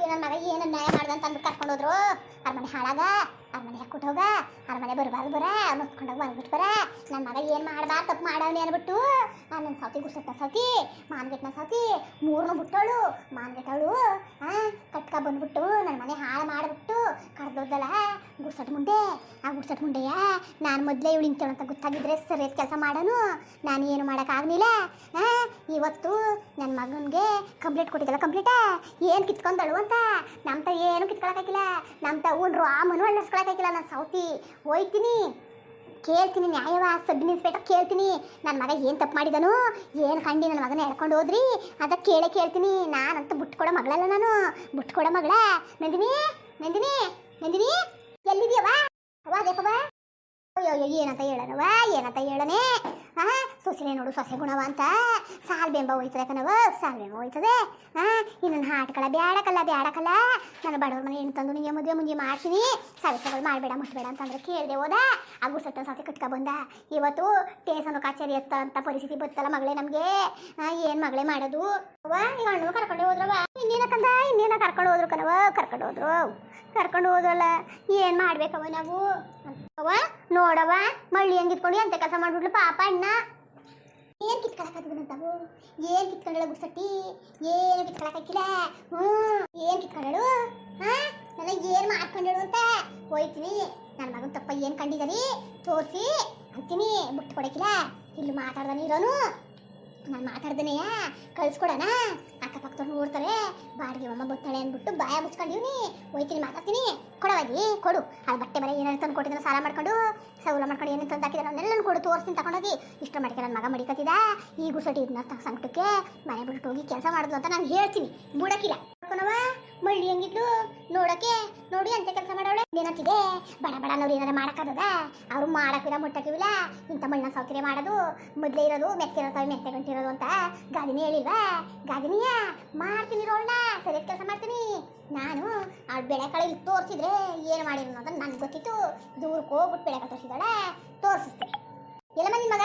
ನನ್ನ ಮಗ ಏನು ನ್ಯಾಯ ಮಾಡ್ದ ಅಂತ ಅಂದ್ಬಿಟ್ಟು ಕರ್ಕೊಂಡು ಹೋದ್ರು. ಅರಮನೆ ಹಾಳಾಗ, ಅರಮನೆ ಹೋಗ, ಅರಮನೆ ಬರಬಾರ್ದು ಬರ ಮುತ್ಕೊಂಡೋಗಿ ಬಂದ್ಬಿಟ್ಟು ಬರ. ನನ್ನ ಮಗ ಏನು ಮಾಡಬಾರ್ದು ತಪ್ಪು ಮಾಡವನಿ ಅಂದ್ಬಿಟ್ಟು ನನ್ನ ಸೌತಿ ಗುಡ್ಸತ್ತ ಸೌತಿ, ಮಾನ್ಗೆಟ್ನ ಸೌತಿ ಮೂರನ್ನು ಬಿಟ್ಟೋಳು ಮಾನ್ಗೆಟ್ಟವಳು ಕಟ್ಕ ಬಂದ್ಬಿಟ್ಟು ನನ್ನ ಮನೆ ಹಾಳು ಮಾಡಿಬಿಟ್ಟು ಕಡ್ದೋದಲ್ಲ ಗುಡ್ಸಟ್ ಮುಂಡೆ ಆ ಗುಡ್ಸಟ್ ಮುಂಡೆಯ ನಾನು ಮೊದಲೇ ಇವಳು ಇಂತೇಳು ಅಂತ ಗೊತ್ತಾಗಿದ್ರೆ ಸರಿಯಾದ ಕೆಲಸ ಮಾಡೋನು. ನಾನು ಏನು ಮಾಡೋಕ್ಕಾಗಲಿಲ್ಲ ಇವತ್ತು ನನ್ನ ಮಗನಿಗೆ ಕಂಪ್ಲೀಟ್ ಕೊಟ್ಟಿದ್ದಲ್ಲ ಕಂಪ್ಲೀಟ? ಏನು ಕಿತ್ಕೊಂಡಳು ಅಂತ? ನಮ್ಮ ತ ಏನು ಕಿತ್ಕೊಳಕ್ಕಾಗಿಲ್ಲ. ನಮ್ಮ ತ ಉಂಡ್ರು ಆ ಮನು ಅಳ್ಳಿಸ್ಕೊಳಕ್ಕಾಗಿಲ್ಲ ನಾನು ಸೌತಿ ಹೋಯ್ತೀನಿ. ಕೇಳ್ತೀನಿ ನ್ಯಾಯವ ಸಬ್ ಇನ್ಸ್ಪೆಕ್ಟರ್ ಕೇಳ್ತೀನಿ. ನನ್ನ ಮಗ ಏನು ತಪ್ಪು ಮಾಡಿದನು? ಏನು ಕಂಡು ನನ್ನ ಮಗನ ಎಳ್ಕೊಂಡು ಹೋದ್ರಿ? ಅದಕ್ಕೆ ಕೇಳೇ ಕೇಳ್ತೀನಿ. ನಾನಂತೂ ಬಿಟ್ಕೊಡೋ ಮಗಳಲ್ಲ ನಾನು. ಬಿಟ್ಕೊಡೋ ಮಗಳ. ನಂದಿನಿ? ನಂದಿನಿ ನಂದಿನಿ ಎಲ್ಲಿದ್ಯವ ಅವಾ ಅದೇಕವ ಅಯ್ಯೋ ಏನಂತ ಹೇಳನವ ಏನಂತ ಹೇಳನೆ ಹಾ ಸೊಸೆನೆ ನೋಡು, ಸೊಸೆ ಗುಣವ ಅಂತ. ಸಾಲ್ ಬೆಂಬ ಹೋಯ್ತದೆ ಕಣವ ಸಾಲ್ ಬೆಂಬ ಹೋಯ್ತದೆ. ಹಾ ಇನ್ನೊಂದು ಹಾಟ್ಕಳ ಬ್ಯಾಡಕಲ್ಲ ಬ್ಯಾಡಕಲ್ಲ ನನ್ನ ಬಡವ್ರ ಮನೆ ಹೆಣ್ಣು ತಂದು ನಿಂಗೆ ಮದುವೆ ಮುಂಜಿ ಮಾಡ್ತೀನಿ? ಸವಿಸಗಳು ಮಾಡಬೇಡ, ಮುಟ್ಬೇಡ ಅಂತಂದ್ರೆ ಕೇಳಿದೆ ಹೋದ. ಆ ಸತ್ತ ಸೊಸೆ ಕಟ್ಕ ಬಂದ. ಇವತ್ತು ಟೇಸನ್ನು ಕಚೇರಿ ಎತ್ತ ಅಂತ ಪರಿಸ್ಥಿತಿ ಬತ್ತಲ್ಲ ಮಗಳೇ ನಮಗೆ. ಏನು ಮಗಳೇ ಮಾಡೋದು? ಅವ್ವ ಈಗ ಹಣ್ಣು ಕರ್ಕೊಂಡು ಹೋದ್ರವ ಇನ್ನೇನಕ್ಕಂದ ಇನ್ನೇನ ಕರ್ಕೊಂಡು ಹೋದ್ರು ಕಣವ ಕರ್ಕೊಂಡು ಹೋದ್ರು. ಕರ್ಕೊಂಡು ಹೋದಲ್ಲ ಏನು ಮಾಡ್ಬೇಕವ ನಾವು? ಅವ ನೋಡವ ಮಳ್ಳಿ ಹಂಗೆ ಇಟ್ಕೊಂಡು ಎಂತ ಕೆಲಸ ಮಾಡ್ಬಿಡ್ಲು ಪಾಪ ಅಣ್ಣ. ಏನ್ ಕಿತ್ಕೊಳಕಾಗ್ತದಂತಾವು ಏನ್ ಕಿತ್ಕೊಂಡಳ ಗುಡ್ಸಟ್ಟಿ? ಏನು ಕಿತ್ಕೊಳಕಾಗಿಲ್ಲ ಹ್ಞೂ, ಏನ್ ಕಿತ್ಕೊಂಡಳು? ಹಾ, ನನಗೆ ಏನ್ ಮಾಡ್ಕೊಂಡಳು ಅಂತ ಹೋಯ್ತೀನಿ. ನನ್ನ ಮಗನ ತಪ್ಪ ಏನ್ ಕಂಡಿದರಿ? ತೋರಿಸಿ, ಅಂತೀನಿ ಬಿಟ್ಟು ಕೊಡಕಿಲ್ಲ ಇಲ್ಲಿ ಮಾತಾಡ್ದಾನೆ ಇರೋನು. ನಾನು ಮಾತಾಡ್ದನೆಯ? ಕಳ್ಸ್ಕೊಡಣ. ಅಕ್ಕಪಕ್ಕದವ್ರು ನೋಡ್ತಾರೆ, ಬಾಡಿಗೆ ಅಮ್ಮ ಬತ್ತಾಳೆ ಅಂದ್ಬಿಟ್ಟು ಬಾಯ ಮುಚ್ಕೊಂಡಿವ್ನಿ, ಹೋಯ್ತೀನಿ, ಮಾತಾಡ್ತೀನಿ, ಕೊಡವಾಗಿ, ಕೊಡು. ಅದು ಬಟ್ಟೆ ಬರೀ ಏನೇನು ತಂದು ಕೊಟ್ಟಿದ್ದಾನೆ ಸಾಲ ಮಾಡ್ಕೊಂಡು, ಸೌಲ ಮಾಡ್ಕೊಂಡು ಏನೇನು ತಂದು ಹಾಕಿದಾರೆ ಅವನ್ನೆಲ್ಲ ಕೊಡು, ತೋರಿಸ್ತೀನಿ ತಗೊಂಡೋಗಿ ಇಷ್ಟ ಮಾಡಿಕೆ ನನ್ನ ಮಗ ಮಡಿಕತ್ತಿದ? ಈ ಗುಸಟಿ ಇದನ್ನ ಸಂಕಟಕ್ಕೆ ಮನೆ ಬಿಟ್ಟು ಹೋಗಿ ಕೆಲಸ ಮಾಡೋದು ಅಂತ ನಾನು ಹೇಳ್ತೀನಿ. ಬುಡಕಿಲ್ಲ ಕಣವ ಮಳ್ಳಿ ಹೆಂಗಿದ್ಲು? ನೋಡಕ್ಕೆ ನೋಡಿ ಅಂತ ಕೆಲಸ ಮಾಡವಳೆ. ಏನಂತಿದೆ ಬಡ ಬಡ ನೋಡಿ ಏನಾರ ಮಾಡಕ್ಕಾಗದ ಅವ್ರು ಮಾಡಕ್ಕಿಲ್ಲ ಮುಟ್ಟಕ್ಕಿವಿಲ್ಲ ಇಂಥ ಮಣ್ಣ ಸೌಕರ್ಯ ಮಾಡೋದು, ಮೊದಲೇ ಇರೋದು ಮೆತ್ತಿರೋತಾವೆ ಮೆತ್ತೆ ಗಂಟಿರೋದು ಅಂತ ಗಾದಿನಿ ಹೇಳಿಲ್ವಾ? ಗಾದಿನಿಯ, ಮಾಡ್ತೀನಿ ರೋಳ್ನ ಸರಿಯಾದ ಕೆಲಸ ಮಾಡ್ತೀನಿ. ನಾನು ಅವ್ಳು ಬೆಳೆ ಕಳೆ ಇಲ್ಲಿ ತೋರಿಸಿದ್ರೆ ಏನು ಮಾಡಿರೋ ಅಂತ ನನಗೆ ಗೊತ್ತಿತ್ತು. ದೂರಕ್ಕೆ ಹೋಗ್ಬಿಟ್ಟು ಬೆಳೆ ಕಳೆ ತೋರಿಸಿದಾಳೆ ತೋರಿಸ್ತೀನಿ ನಿನ್ನ ಮಗ?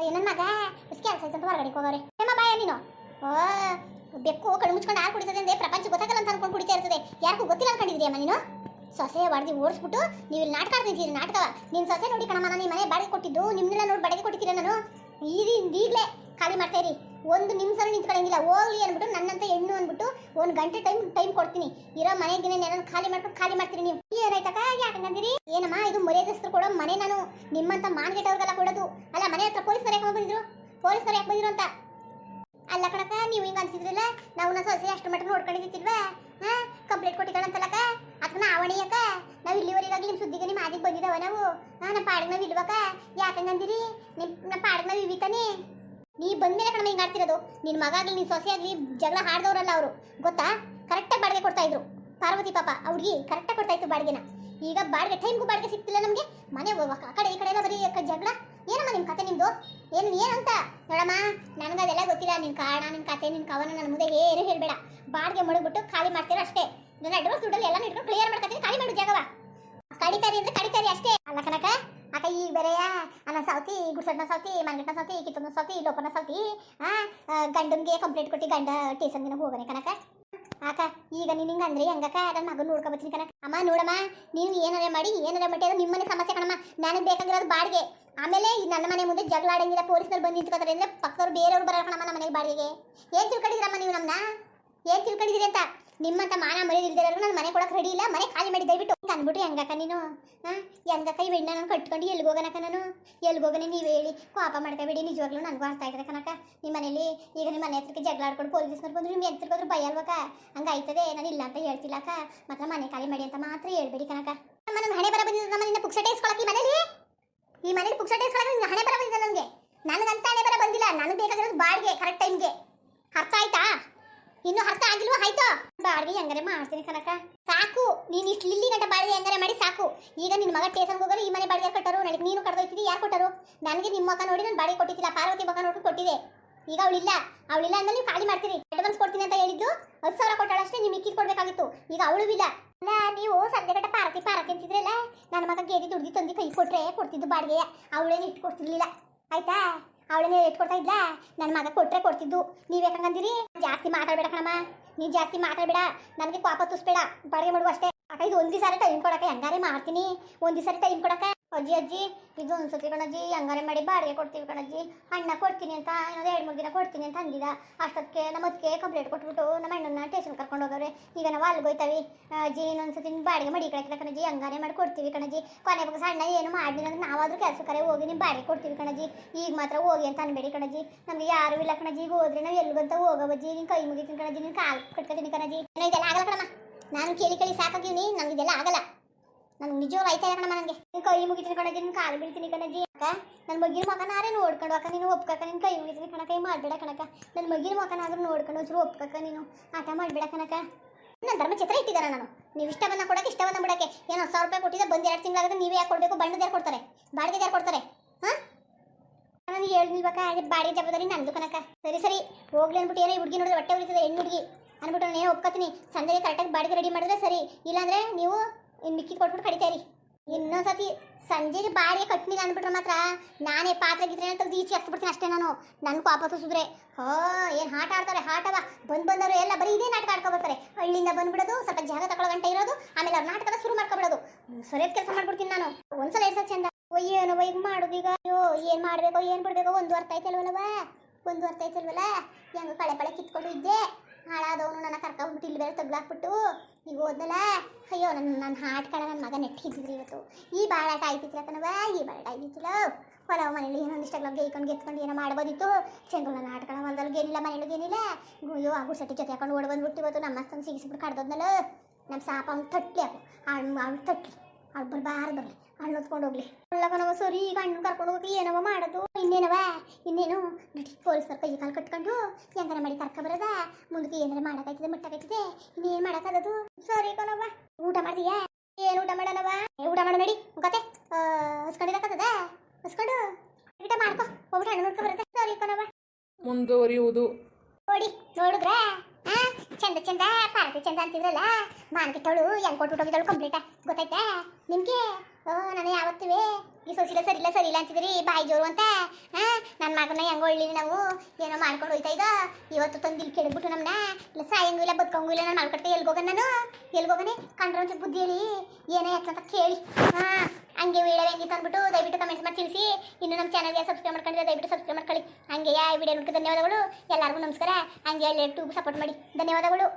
ಅಯ್ಯೋ ಮಗ. ಎಷ್ಟು ಕೆಲಸ ಐತೆ ಅಂತ ಹೊರಗಡೆ ಹೋಗೋರೆ ಏಮ್ಮ ಬಾಯ, ನೀನು. ಬೆಕ್ಕು ಕಣ್ಣು ಮುಚ್ಕೊಂಡು ಹಾಲು ಕುಡಿತದೆ ಅಂದ್ರೆ ಪ್ರಪಂಚ ಗೊತ್ತಾಗಲ್ಲ ಅಂತ ಅನ್ಕೊಂಡು ಕುಡಿತಾ ಇರ್ತದೆ. ಯಾರಿಗೂ ಗೊತ್ತಿಲ್ಲ ಅನ್ಕೊಂಡಿದ್ರಿ ಅಮ್ಮ ನೀನು? ಸೊಸೆ ಹೊಡೆದು ಓಡಿಸ್ಬಿಟ್ಟು ನೀವು ಇಲ್ಲಿ ನಾಟಕ ಆಡ್ತಿದ್ದೀರಿ ನಾಟಕವ ನಿನ್ನ ಸೊಸೆ ನೋಡಿ ಕಣಮ್ಮ, ನಾನು ಮನೆ ಬಾಡಿಗೆ ಕೊಟ್ಟಿದ್ದು. ನಿಮ್ಮನ್ನೆಲ್ಲ ನೋಡಿ ಬಾಡಿಗೆ ಕೊಟ್ಟಿದ್ದೀರ ನಾನು? ಈ ಈಗಲೇ ಖಾಲಿ ಮಾಡ್ತಾ ಇರಿ. ಒಂದು ನಿಮಿಷನೂ ನಿಂತ್ಕೊಳ್ಳಂಗಿಲ್ಲ. ಹೋಗ್ಲಿ ಅಂದ್ಬಿಟ್ಟು ನನ್ನಂತ ಹೆಣ್ಣು ಅಂದ್ಬಿಟ್ಟು ಒಂದು ಗಂಟೆ ಟೈಮ್ ಟೈಮ್ ಕೊಡ್ತೀನಿ. ಇರೋ ಮನೆಗಿನ ನಾನು ಖಾಲಿ ಮಾಡ್ಕೊಂಡು ಖಾಲಿ ಮಾಡ್ತೀರಿ ನೀವು. ಏನಾಯ್ತಕ್ಕ ಯಾಕಂಗಂದಿರಿ ಏನಮ್ಮ ಇದು ಮರ್ಯಾದಸ್ತರು ಕೊಡೋ ಮನೆ ನಾನು? ನಿಮ್ಮಂತ ಮಾನ್ಗೆಟ್ಟವ್ರಿಗೆಲ್ಲ ಕೊಡೋದು. ಅಲ್ಲ, ಮನೆ ಹತ್ರ ಪೊಲೀಸರು ಯಾಕೆ ಬಂದಿದ್ರು? ಪೊಲೀಸರು ಯಾಕೆ ಬಂದಿರು ಅಂತ? ಅಲ್ಲ ಕಣಕ ನೀವು ಹಿಂಗೆ ಅನ್ಸಿದ್ರಲ್ಲ, ನಾವು ನಾ ಸೊಸೆ ಅಷ್ಟು ಮಟ್ಟ ಕಂಪ್ಲೀಟ್ ಹಾ, ಕಂಪ್ಲೇಂಟ್ ಕೊಟ್ಟಿದ್ದಾಳಂತಲ್ಲಕ್ಕ ಅದನ್ನ ಯಾಕ ನಾವು ಇಲ್ಲಿವರೆಗಾಗಿ ನಿಮ್ಮ ಸುದ್ದಿಗೆ ನಿಮ್ಮ ಆದಿಗೆ ಬಂದಿದ್ದಾವ ನಾವು. ಹಾಂ ನಮ್ಮ ಪಾಡಿಗೆ ನಾವು ಇಲ್ವಕ್ಕ? ಯಾಕಂಗಂದಿರಿ ನಿಮ್ಮ ನಮ್ಮ ಪಾಡಿಗೆ ನಾವು ಇವಿತಾನೆ? ನೀ ಬಂದ್ಮೇಲೆ ಕಣಮ್ಮ ಹಿಂಗೆ ಆಡ್ತಿರೋದು. ನಿನ್ನ ಮಗ ಆಗಲಿ ನಿನ್ನ ಸೊಸೆ ಆಗಲಿ, ಜಗಳ ಹಾಡ್ದವ್ರಲ್ಲ ಅವರು. ಗೊತ್ತಾ? ಕರೆಕ್ಟಾಗಿ ಬಾಡಿಗೆ ಕೊಡ್ತಾ ಇದ್ರು. ಪಾರ್ವತಿ ಪಾಪ ಅವ್ರಿಗೆ ಕರೆಕ್ಟಾಗಿ ಕೊಡ್ತಾ ಇತ್ತು ಬಾಡಿಗೆನ. ಈಗ ಬಾಡಿಗೆ, ಟೈಮ್ಗೂ ಬಾಡಿಗೆ ಸಿಗ್ತಿಲ್ಲ ನಮಗೆ. ಮನೆ ಆ ಕಡೆ ಈ ಕಡೆ ಎಲ್ಲ ಬರೀ ಜಗಳ. ಏನಮ್ಮ ನಿಮ್ಮ ಕತೆ ನಿಮ್ಮದು ಏನು ಏನಂತ? ನೋಡಮ್ಮ ನನಗೆ ಅದೆಲ್ಲ ಗೊತ್ತಿಲ್ಲ. ನಿನ್ನ ಕಾರಣ ನಿನ್ನ ಕತೆ ನಿನ್ನ ಕವನ ನನ್ನ ಮುಂದೆ ಏನು ಹೇಳಬೇಡ. ಬಾಡಿಗೆ ಮಡಗ್ಬಿಟ್ಟು ಖಾಲಿ ಮಾಡ್ತೀರ ಅಷ್ಟೇ. ನನ್ನ ಅಡ್ವಾನ್ಸ್ ದುಡ್ಡಲ್ಲಿ ಎಲ್ಲ ಇಟ್ಕೊಂಡು ಕ್ಲಿಯರ್ ಮಾಡ್ಕೊತೀನಿ. ಖಾಲಿ ಮಾಡು ಜಾಗವ. ಕಡಿತಾರಿ ಅಂದ್ರೆ ಕಡಿತಾರಿ ಅಷ್ಟೇ. ಅಲ್ಲ ಕನಕ ಅಕ್ಕ ಈಗ ಬೇರೆಯ, ಅನ್ನ ಸೌತಿ ಗುಡ್ಸಡ್ನ ಸೌತಿ ಮನ್ಗಟ್ನ ಸೌತಿ ಕಿತ್ತನ ಸೌತಿ ಲೋಪನ ಆ ಗಂಡನ್ಗೆ ಕಂಪ್ಲೇಂಟ್ ಕೊಟ್ಟು ಗಂಡ ಟೇಷನ್ಗೆ ಹೋಗನೆ ಕನಕ ಆಕ ಈಗ ನೀನು ಹಿಂಗೆ ಅಂದ್ರೆ? ಹೆಂಗಕ್ಕ? ನನ್ನ ಮಗನ ನೋಡ್ಕೊಬತ್ತೀನಿ ಕನಕ ಅಮ್ಮ, ನೋಡಮ್ಮ, ನೀನು ಏನಾರ ಮಾಡಿ ಏನಾರ ಮಾಡಿ ಅದು ನಿಮ್ಮನೆ ಸಮಸ್ಯೆ ಕಣಮ್ಮ. ನನಗೆ ಬೇಕಾಗಿರೋದು ಬಾಡಿಗೆ. ಆಮೇಲೆ ಈ ನನ್ನ ಮನೆ ಮುಂದೆ ಜಗಳ ಆಡಂಗಿಲ್ಲ, ಪೊಲೀಸ್ನವ್ರು ಬಂದು ನಿಂತ್ಕೋತಾರೆ ಅಂದ್ರೆ ಪಕ್ಕದವ್ರು ಬೇರೆಯವ್ರು ಬರೋಣ ನಮ್ಮ ಮನೆಗೆ ಬಾಡಿಗೆಗೆ. ಏನ್ ತಿಳ್ಕೊಂಡಿದ್ರಮ್ಮ ನೀವು ನಮ್ಮನ್ನ ಏನ್ ತಿಳ್ಕೊಂಡಿದ್ದೀರಿ ಅಂತ? ನಿಮ್ಮಂತ ಮಾನ ಮರಿ ಇಲ್ದಿರೋರು ನನ್ನ ಮನೆ ಕೊಡಕ್ಕೆ ರೆಡಿ ಇಲ್ಲ, ಮನೆ ಖಾಲಿ ಮಾಡಿ ದಯವಿಟ್ಟು ಅಂದ್ಬಿಟ್ಟು ಹೆಂಗಕ್ಕ ನೀನು. ಹಾಂ ಹೆಂಗಕ್ಕ ಬೆಣ್ಣ ನಾನು ಕಟ್ಕೊಂಡು ಎಲ್ಲಿಗೆ ಹೋಗೋಣಕ್ಕ ನಾನು? ಎಲ್ಲಿಗೆ ಹೋಗೋಣ ನೀವು ಹೇಳಿ. ಪಾಪ ಮಾಡ್ಕೋಬೇಡಿ, ನಿಜವಾಗ್ಲೂ ನನಗೂ ಅರ್ಥ ಆಯ್ತದೆ ಕನಕ ನಿಮ್ಮ ಮನೇಲಿ ಈಗ ನಿಮ್ಮ ಮನೆ ಹತ್ರಕ್ಕೆ ಜಗಳ ಆಡ್ಕೊಂಡು ಪೊಲೀಸ್ನವ್ರು ಬಂದ್ರು ನಿಮ್ಗೆ ಎಂತರ್ಕೋದ್ರು ಭಯ ಅಲ್ವಕ್ಕ? ಹಂಗಾಯ್ತದೆ, ನಾನು ಇಲ್ಲ ಅಂತ ಹೇಳ್ತಿಲ್ಲಕ್ಕ ಮಾತ್ರ ಮನೆ ಖಾಲಿ ಮಾಡಿ ಅಂತ ಮಾತ್ರ ಹೇಳ್ಬೇಡಿ ಕನಕ ನಮ್ಮ ನಮ್ಮ ಹಣೆ ಬರ ಬಂದಿದ್ದು ನಮ್ಮ ನಿನ್ನ ಪುಕ್ಸಟೆ ಇಸ್ಕೊಳಕ್ಕೆ ಈ ಮನೇಲಿ? ಈ ಮನೇಲಿ ಪುಕ್ಸಟೆ ಇಸ್ಕೊಳಕ್ಕೆ ಹಣೆ ಬರ ಬಂದಿದ್ದ ನನಗೆ. ನನಗಂತ ಹಣೆ ಬರ ಬಂದಿಲ್ಲ, ನನಗೆ ಬೇಕಾಗಿರೋದು ಬಾಡಿಗೆ ಕರೆಕ್ಟ್ ಟೈಮ್ಗೆ ಅರ್ಥ ಆಯ್ತಾ? ಇನ್ನು ಅರ್ಥ ಆಗಿಲ್ವಾ? ಆಯ್ತು? ಬಾಡಿಗೆ ಹೆಂಗಾರೆ ಮಾಡ್ತೀನಿ ಕನಕ. ಸಾಕು. ನೀನು ಇಷ್ಟು ಲಿಲ್ಲಿ ಗಂಟ ಬಾಡಿಗೆ ಹಂಗಾರೆ ಮಾಡಿ ಸಾಕು. ಈಗ ನಿನ್ನ ಮಗ ಸ್ಟೇಷನ್ಗೆ ಹೋಗೋರು ಈ ಮನೆ ಬಾಡಿಗೆ ಕೊಟ್ಟರು ನನಗೆ ನೀನು ಕರೆದೊಯ್ತಿದ್ದಿ ಯಾರು ಕೊಟ್ಟರು? ನನಗೆ ನಿಮ್ಮ ಮಗ ನೋಡಿ ನಾನು ಬಾಡಿಗೆ ಕೊಟ್ಟಿದ್ದಿಲ್ಲ, ಪಾರ್ವತಿ ಮಗ ನೋಡಿ ಕೊಟ್ಟಿದೆ. ಈಗ ಅವಳಿಲ್ಲ. ಅವಳಿಲ್ಲ ಅಂದ್ರೆ ನೀವು ಖಾಲಿ ಮಾಡ್ತೀರಿ. ಅಡ್ವಾನ್ಸ್ ಕೊಡ್ತೀನಿ ಅಂತ ಹೇಳಿದ್ದು ಹತ್ತು ಸಾವಿರ ಕೊಟ್ಟಾಳಷ್ಟೇ ನಿಮ್ಗೆ ಇಕ್ಕಿ ಕೊಡ್ಬೇಕಾಗಿತ್ತು. ಈಗ ಅವಳು ಇಲ್ಲ. ಅಲ್ಲ, ನೀವು ಸಂಜೆ ಗಂಟ ಪಾರತಿ ಪಾರತಿ ಅಂತಿದ್ರಲ್ಲ? ನನ್ನ ಮಗ ಗೇರಿ ದುಡ್ದು ತಂದು ಕೈ ಕೊಟ್ಟರೆ ಕೊಡ್ತಿದ್ದು ಬಾಡಿಗೆ ಅವಳೇನು ಇಟ್ಟು ಕೊಡ್ತಿರ್ಲಿಲ್ಲ ಆಯ್ತಾ? ಅವಳನ್ನೇ ಎಷ್ಟು ಕೊಡ್ತಾ ಇದ್ಲಾ? ನನ್ನ ಮಗ ಕೊಟ್ರೆ ಕೊಡ್ತಿದ್ದು. ನೀವ್ ಯಾಕಂಗಂದಿರಿ ಜಾಸ್ತಿ ಮಾತಾಡಬೇಡ ಕಣಮ್ಮ. ನೀ ಜಾಸ್ತಿ ಮಾತಾಡಬೇಡ. ನನಗೆ ಪಾಪ ತುಸ್ಬೇಡ ಬಾಡಿಗೆ ಮಾಡುವ ಅಷ್ಟೇ ಅಕ್ಕ, ಇದು ಒಂದು ದಿವಸ ಟೈಮ್ ಕೊಡಕ್ಕೆ. ಹೆಂಗಾರೆ ಮಾಡ್ತೀನಿ. ಒಂದ್ ದಿವಸ ಟೈಮ್ ಕೊಡಕ್ಕೆ. ಅಜ್ಜಿ ಅಜ್ಜಿ ಇದು ಒಂದ್ಸತಿ ಕಣಜ್ಜಿ ಹಂಗಾರೆ ಮಾಡಿ ಬಾಡಿಗೆ ಕೊಡ್ತೀವಿ ಕಣಜ್ಜಿ. ಅಣ್ಣ ಕೊಡ್ತೀನಿ ಅಂತ, ಇನ್ನೊಂದು ಎರಡು ಮೂರು ದಿನ ಕೊಡ್ತೀನಿ ಅಂತ ಅಂದಿದ. ಅಷ್ಟೊತ್ತಿಗೆ ನಮ್ಮ ಅದಕ್ಕೆ ಕಂಪ್ಲೇಂಟ್ ಕೊಟ್ಬಿಟ್ಟು ನಮ್ಮ ಅಣ್ಣನ ಟೇಷನ್ ಕರ್ಕೊಂಡು ಹೋಗವ್ರೆ. ಈಗ ನಾವು ಅಲ್ಲಿಗೆ ಹೋಯ್ತಾವಿ. ಅಜ್ಜಿ ಇನ್ನೊಂದ್ಸತಿ ಬಾಡಿಗೆ ಮಡಿ ಕಳಕಿಲ್ಲ ಕಣಜ್ಜಿ ಹಂಗಾರೆ ಮಾಡಿ ಕೊಡ್ತೀವಿ ಕಣಜ್ಜಿ. ಕೊನೆ ಬಗ್ಗೆ ಸಣ್ಣ, ಏನು ಮಾಡಿಲ್ಲ ಅಂದ್ರೆ ನಾವಾದ್ರೂ ಕರೆ ಹೋಗಿ ನಿಮ್ಮ ಬಾಡಿಗೆ ಕೊಡ್ತೀವಿ ಕಣಜ್ಜಿ. ಈಗ ಮಾತ್ರ ಹೋಗಿ ಅಂತ ಅನ್ಬೇಡಿ ಕಣಜ್ಜಿ. ನಮ್ಗೆ ಯಾರು ಇಲ್ಲ ಕಣಜ್ಜಿ. ಈಗ ಹೋದ್ರೆ ನಾವು ಎಲ್ಲಿಗಂತ ಹೋಗವಜ್ಜಿ ನಿನ್ ಕೈ ಮುಗಿತೀನಿ ಕಣಜ್ಜಿ, ನಿನ್ ಕಾಲು ಕಟ್ಕೊತೀನಿ ಕಣಜ್ಜಿ. ಇದೆಲ್ಲ ಆಗಲ್ಲ ಕಣಮ್ಮ. ನಾನು ಕೇಳಿ ಕೇಳಿ ಸಾಕಾಗಿವ್ನಿ ನಂಗೆ ಇದೆಲ್ಲ ಆಗಲ್ಲ. ನಂಗೆ ನಿಜವಾಗ್ಲೂ ಐತೆ ಕಣಮ್ಮ ನನಗೆ. ನಿನ್ ಕೈ ಮುಗಿತೀನಿ ಕಣಜಿ ನಿನ್ ಕಾಲು ಬೀಳ್ತೀನಿ ಕಣಜಿ ಅಕ್ಕ ನನ್ನ ಮಗಿನ ಮಗನಾರೇ ನೋಡ್ಕೊಂಡು ಅಕ್ಕ, ನೀನು ಒಪ್ಕಕ್ಕ, ನಿನ್ ಕೈ ಮುಗಿತೀನಿ ಕಣಕ ಕೈ ಮಾಡ್ಬೇಡ ಕಣಕ ನನ್ನ ಮಗಿನ ಮಗನಾದ್ರೂ ನೋಡ್ಕೊಂಡು ಒಂಚೂರು ಒಪ್ಕಕ್ಕ ನೀನು. ಆಟ ಮಾಡ್ಬೇಡ ಕಣಕ ನನ್ನ ಧರ್ಮಚಿತ್ರ ಇಟ್ಟಿದ್ದಾರೆ ನಾನು. ನೀವು ಇಷ್ಟ ಬಂದ ಕೊಡಕ್ಕೆ ಇಷ್ಟ ಬಂದ ಬಿಡಕ್ಕೆ. ಏನೋ ಸಾವಿರ ರೂಪಾಯಿ ಕೊಟ್ಟಿದ್ದೆ, ಬಂದು ಎರಡು ತಿಂಗಳಾಗುತ್ತೆ, ನೀವೇ ಯಾಕೆ ಕೊಡಬೇಕು? ಬಣ್ಣದ ಯಾರು ಕೊಡ್ತಾರೆ? ಬಾಡಿಗೆ ಯಾರು ಕೊಡ್ತಾರೆ? ಹಾಂ? ನಾನು ಅದೇ ಬಾಡಿಗೆ ಜವಾಬ್ದಾರಿ ನಂದು ಕನಕ ಸರಿ ಸರಿ, ಹೋಗ್ಲಿ ಅಂದ್ಬಿಟ್ಟು ಏನೋ ಹುಡುಗಿ ನೋಡಿದ್ರೆ ಹೊಟ್ಟೆ ಉಳಿತದೆ ಹೆಣ್ಣು ಹುಡುಗಿ. ಅಂದ್ಬಿಟ್ಟು ನಾನು ಏನೋ ಒಪ್ಕೋತೀನಿ ಸಂಜೆಗೆ ಕರೆಕ್ಟಾಗಿ ಬಾಡಿಗೆ ರೆಡಿ ಮಾಡಿದ್ರೆ ಸರಿ. ಇಲ್ಲಾಂದರೆ ನೀವು ಇನ್ನು ಮಿಕ್ಕಿ ಕೊಟ್ಬಿಟ್ಟು ಕಡಿತಾರಿ ಇನ್ನೊಂದ್ಸತಿ ಸಂಜೆಗೆ ಬಾಡಿಗೆ ಕಟ್ನಿಲ್ಲ ಅಂದ್ಬಿಟ್ರೆ ಮಾತ್ರ ನಾನೇ ಪಾತ್ರೆ ಗಿತ್ರೆ ತೆಗೆದು ಈಚೆ ಬಿಡ್ತೀನಿ ಅಷ್ಟೇ ನಾನು. ನನ್ನ ಪಾಪ ತುಸಿದ್ರೆ ಹೋ, ಏನು ಆಟ ಆಡ್ತಾರೆ ಆಟವ ಬಂದ್ ಬಂದವರು ಎಲ್ಲ ಬರೀ ಇದೇ ನಾಟಕ ಆಡ್ಕೊಬರ್ತಾರೆ ಹಳ್ಳಿಯಿಂದ ಬಂದ್ಬಿಡೋದು, ಸ್ವಲ್ಪ ಜಾಗ ತಗೊಳ್ಳೋ ಗಂಟೆ ಇರೋದು, ಆಮೇಲೆ ಅವ್ರ ನಾಟಕದ ಶುರು ಮಾಡ್ಕೊಬಿಡೋದು. ಸರಿಯಾದ ಕೆಲಸ ಮಾಡ್ಬಿಡ್ತೀನಿ ನಾನು. ಒಂದ್ಸಲ ಎರಡು ಸಲ ಚಂದ ಏನವ ಈಗ ಮಾಡೋದು ಈಗ. ಅಯ್ಯೋ, ಏನು ಮಾಡಬೇಕೋ, ಏನು ಬಿಡಬೇಕೋ, ಒಂದು ಅರ್ಥ ಆಯ್ತಲ್ವಲ್ಲವ? ಒಂದು ಅರ್ಥ ಆಯ್ತಲ್ವಲ್ಲ? ಹೆಂಗ ಕಳೆ ಪಳೆ ಕಿತ್ಕೊಂಡು ಇದ್ದೆ. ಹಾಳಾದವನು ನನ್ನ ಕರ್ಕೊಂಡ್ಬಿಟ್ಟು ಇಲ್ಲಿ ಬೇರೆ ತೆಗ್ದಾಕ್ಬಿಟ್ಟು ಈಗ ಓದಲ್ಲ ಅಯ್ಯೋ, ನನ್ನ ನನ್ನ ಹಾಟ್ ಕಡೆ ನನ್ನ ಮಗ ನೆಟ್ಟಿದ್ದಿದ್ರಿ ಇವತ್ತು. ಈ ಬಾಳಾಟ ಆಯ್ತಿತ್ತಿಲ್ಲ ಕಣವ ಈ ಬಾಳಾಟ ಆಯ್ತಿತ್ತಿಲ್ಲ ಹೊಲ ಮನೇಲಿ ಏನೊಂದಿಷ್ಟಾಗ್ಲ ಗೈಕೊಂಡು ಗೆತ್ಕೊಂಡು ಏನೋ ಮಾಡ್ಬೋದಿತ್ತು. ಚಂದ್ರನ ನಾಟಕ ಹೊಲದಲ್ಲಿ ಏನಿಲ್ಲ ಮನೇಲಿ ಏನಿಲ್ಲ ಅಯ್ಯೋ ಆ ಗುಡ್ಸಟ್ಟಿ ಜೊತೆ ಹಾಕೊಂಡು ಓಡ್ ಬಂದ್ಬಿಟ್ಟು ಇವತ್ತು ನಮ್ಮ ಅಸ್ತನ ಸಿಗಿಸ್ಬಿಟ್ಟು ಕಡ್ದೋದ್ನಲ್ಲ. ನಮ್ಮ ಸಾಪ ಅವ್ನು ತಟ್ಲಿ ಹಾಕು ಅವ್ನು ಅವ್ನು ತಟ್ಲಿ. ಅವ್ಳು ಬರ್ಬಾರ್ದು ಬರಲಿ. ಹಣ್ಣು ಹೊತ್ಕೊಂಡು ಹೋಗ್ಲಿ. ಒಳ್ಳಗನವ ಸರಿ ಈಗ ಹಣ್ಣು ಕರ್ಕೊಂಡು ಹೋಗಿ ಏನವ ಮಾಡೋದು? ಇನ್ನೇನವ? ಇನ್ನೇನು? ನಡಿ ಪೊಲೀಸ್ನವ್ರ ಕೈ ಕಾಲು ಕಟ್ಕೊಂಡು ಹೆಂಗಾರ ಮಾಡಿ ಕರ್ಕ ಬರದ? ಮುಂದಕ್ಕೆ ಏನಾರ ಮಾಡಕ್ಕಾಯ್ತದೆ ಮುಟ್ಟಕಾಯ್ತದೆ ಇನ್ನೇನು ಮಾಡಕ್ಕಾಗದು? ಸರಿ ಕಣವ ಊಟ ಮಾಡ್ತೀಯಾ? ಏನು ಊಟ ಮಾಡೋಣವ ಏ, ಊಟ ಮಾಡೋ ನಡಿ. ಕತೆ ಹಸ್ಕೊಂಡಿರಕ್ಕದ ಹಸ್ಕೊಂಡು. ಊಟ ಮಾಡ್ಕೊ. ಹೋಗ್ಬಿಟ್ಟು ಹಣ್ಣು ನೋಡ್ಕೊ ಬರುತ್ತೆ ಸರಿ ಕಣವ ಮುಂದುವರಿಯುವುದು. ನೋಡಿ ನೋಡಿದ್ರ ಚಂದ ಚಂದ ಪಾರ್ಟಿ ಚಂದ ಅಂತಿದ್ರಲ್ಲ? ಮಾನ್ಕಿಟ್ಟವಳು ಹೆಂಗ್ ಕೊಟ್ಬಿಟ್ಟೋಗಿದ್ದಳು ಕಂಪ್ಲೀಟ್ ಗೊತ್ತಾಯ್ತಾ? ನಿಮ್ಗೆ? ನಾನು ಯಾವತ್ತಿವೆ ಈ ಸೊಸಿಲ ಸರಿಲ್ಲ ಸರಿಲ್ಲ ಅಂತಿದ್ರಿ ಬಾಯಿ ಜೋರು ಅಂತ. ಆ ನನ್ನ ಮಗನ ಹೆಂಗ ಒಳ್ಳಿಲ್ಲ ನಾವು. ಏನೋ ಮಾಡ್ಕೊಂಡು ಹೋಯ್ತಾ ಇದ ಇವತ್ತು ತಂದು ಇಲ್ಲಿ ಕೆಡಬಿಟ್ಟು ನಮ್ಮನ್ನ ಇಲ್ಲ, ಸಾಯಂಗೂ ಇಲ್ಲ, ಬದುಕಂಗೂ ಇಲ್ಲ, ನಾನು ಮಾಡ್ಕೊಟ್ಟೆ ಎಲ್ಗೋಗ ನಾನು? ಎಲ್ಗೋಗನೆ ಕಂಡ್ರೆ ಒಂಚೂರು ಬುದ್ಧಿ ಹೇಳಿ. ಏನೇ ಅಂತ ಕೇಳಿ. ಹಾ, ಹಂಗೆ ವಿಡಿಯೋ ಹೆಂಗಿತ್ತು ಅಂದ್ಬಿಟ್ಟು ದಯವಿಟ್ಟು ಕಮೆಂಟ್ಸ್ ಮಾಡಿ ತಿಳಿಸಿ. ಇನ್ನು ನಮ್ಮ ಚಾನಲ್ಗೆ ಸಬ್ಸ್ಕ್ರೈಬ್ ಮಾಡ್ಕೊಂಡ್ರೆ ದಯವಿಟ್ಟು ಸಬ್ಸ್ಕ್ರೈಬ್ ಮಾಡ್ಕೊಳ್ಳಿ. ಹಂಗೆ ಯಾ ವಿಡಿಯೋ ನೋಡ್ಕೊಂಡು ಧನ್ಯವಾದಗಳು. ಎಲ್ಲರಿಗೂ ನಮಸ್ಕಾರ. ಹಂಗೆ ಎಲ್ಲ ಟ್ಯೂಬ್ ಸಪೋರ್ಟ್ ಮಾಡಿ. ಧನ್ಯವಾದಗಳು.